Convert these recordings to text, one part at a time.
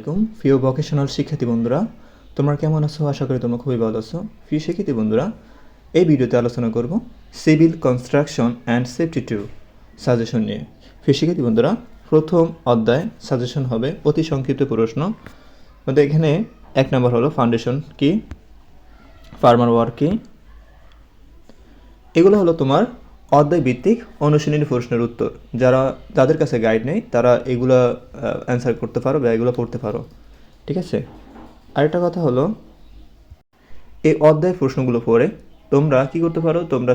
আলাইকুম। প্রিয় ভোকেশনাল শিক্ষার্থী বন্ধুরা, তোমরা কেমন আছো? আশা করি তোমরা খুবই ভালো আছো। প্রিয় শিক্ষার্থী বন্ধুরা, এই ভিডিওতে আলোচনা করব civil construction and safety two suggestion নিয়ে। প্রিয় শিক্ষার্থী বন্ধুরা, প্রথম অধ্যায় সাজেশন হবে অতি সংক্ষিপ্ত প্রশ্ন। আমাদের এখানে এক নম্বর হলো ফাউন্ডেশন কি ফার্মার ওয়ার্ক কি। এগুলো হলো তোমার অধ্যায় ভিত্তিক অনুশীলনী প্রশ্নের উত্তর। যারা যাদের কাছে গাইড নেই, তারা এগুলো অ্যান্সার করতে পারো বা এগুলো পড়তে পারো। ঠিক আছে? আরেকটা কথা হলো, এই অধ্যায় প্রশ্নগুলো পড়ে তোমরা কি করতে পারো? তোমরা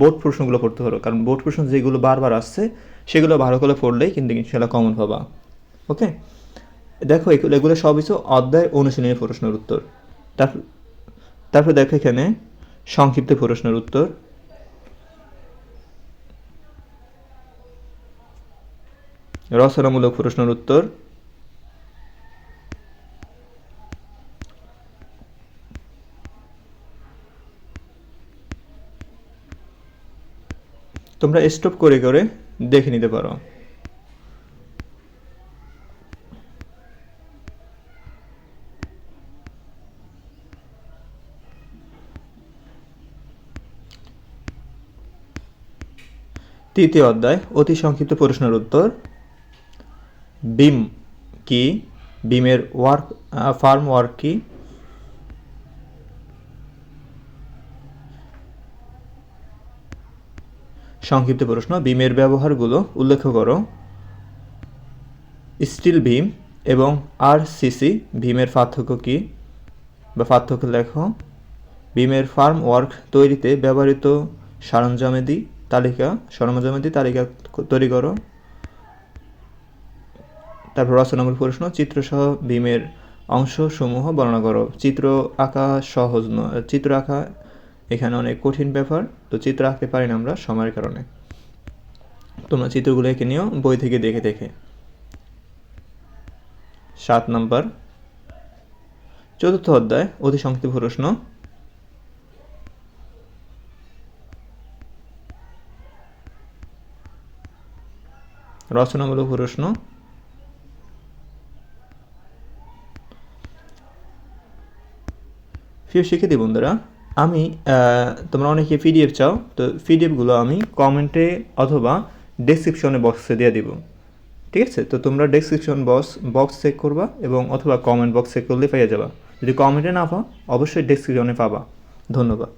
বোর্ড প্রশ্নগুলো পড়তে পারো। কারণ বোর্ড প্রশ্ন যেগুলো বারবার আসছে, সেগুলো ভালো করে পড়লেই কিন্তু সেটা কমন পাবা। ওকে দেখো এগুলো এগুলো সব কিছু অধ্যায় অনুশীলনী প্রশ্নের উত্তর। তারপর তারপর দেখো এখানে সংক্ষিপ্ত প্রশ্নের উত্তর। রচনামূলক প্রশ্নের উত্তর। তোমরা স্টপ করে করে দেখে নিতে পারো। তৃতীয় অধ্যায়, অতি সংক্ষিপ্ত প্রশ্নের উত্তর। বিম কি? বিমের ওয়ার্ক ফার্ম ওয়ার্ক কি? সংক্ষিপ্ত প্রশ্ন, বিমের ব্যবহারগুলো উল্লেখ করো। স্টিল ভীম এবং আর সিসি ভীমের পার্থক্য কী? বা পার্থক্য লেখো। বিমের ফার্ম ওয়ার্ক তৈরিতে ব্যবহৃত সরঞ্জামেদি তালিকা সরঞ্জামেদি তালিকা তৈরি করো। তারপর রচনামূলক প্রশ্ন, চিত্রসহ ভীমের অংশসমূহ বর্ণনা করো। চিত্র আঁকা সহজ নয় চিত্র আঁকা এখানে অনেক কঠিন ব্যাপার, তো চিত্র আঁকতে পারি না আমরা সময়ের কারণে। তোমরা চিত্রগুলো এঁকে নিও, বই থেকে দেখে দেখে। সাত নম্বর। চতুর্থ অধ্যায়, অতি সংক্ষিপ্ত প্রশ্ন। রচনামূলক প্রশ্ন প্রিয় দিই বন্ধুরা, আমি তোমরা অনেকে পিডিএফ চাও, তো পিডিএফগুলো আমি কমেন্টে অথবা ডেসক্রিপশনে বক্সে দিয়ে দিব। ঠিক আছে? তো তোমরা ডেসক্রিপশন বক্স বক্স চেক করবা এবং অথবা কমেন্ট বক্স চেক করলে পেয়ে যাবা। যদি কমেন্টে না পাও, অবশ্যই ডেসক্রিপশনে পাবা। ধন্যবাদ।